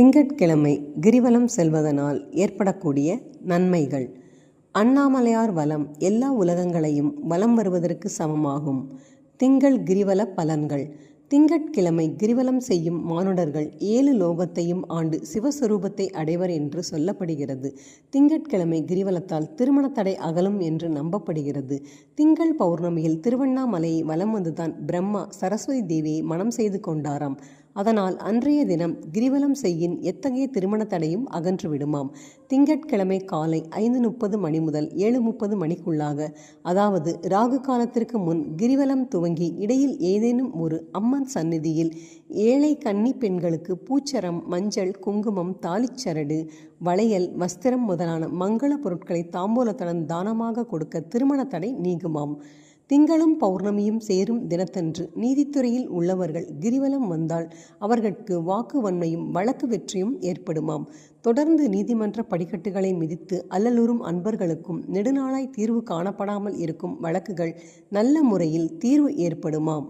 திங்கட்கிழமை கிரிவலம் செல்வதனால் ஏற்படக்கூடிய நன்மைகள். அண்ணாமலையார் வலம் எல்லா உலகங்களையும் வலம் வருவதற்கு சமமாகும். திங்கள் கிரிவல பலன்கள். திங்கட்கிழமை கிரிவலம் செய்யும் மானுடர்கள் ஏழு லோகத்தையும் ஆண்டு சிவஸ்வரூபத்தை அடைவர் என்று சொல்லப்படுகிறது. திங்கட்கிழமை கிரிவலத்தால் திருமண தடை அகலும் என்று நம்பப்படுகிறது. திங்கள் பௌர்ணமியில் திருவண்ணாமலையை வலம் வந்துதான் பிரம்மா சரஸ்வதி தேவியை மனம் செய்து கொண்டாராம். அதனால் அன்றைய தினம் கிரிவலம் செய்யின் எத்தகைய திருமண தடையும் அகன்று விடுமாம் திங்கட்கிழமை காலை ஐந்து முப்பது மணி முதல் ஏழு முப்பது மணிக்குள்ளாக அதாவது ராகு காலத்திற்கு முன் கிரிவலம் துவங்கி இடையில் ஏதேனும் ஒரு அம்மன் சந்நிதியில் ஏழை கன்னி பெண்களுக்கு பூச்சரம் மஞ்சள் குங்குமம் தாலிச்சரடு வளையல் வஸ்திரம் முதலான மங்கள பொருட்களை தாம்பூலத்துடன் தானமாக கொடுக்க திருமண தடை நீங்குமாம். திங்களும் பௌர்ணமியும் சேரும் தினத்தன்று நீதித்துறையில் உள்ளவர்கள் கிரிவலம் வந்தால் அவர்களுக்கு வாக்கு வன்மையும் வழக்கு வெற்றியும் ஏற்படுமாம். தொடர்ந்து நீதிமன்ற படிக்கட்டுகளை மிதித்து அல்லலுறும் அன்பர்களுக்கும் நெடுநாளாய் தீர்வு காணப்படாமல் இருக்கும் வழக்குகள் நல்ல முறையில் தீர்வு ஏற்படுமாம்.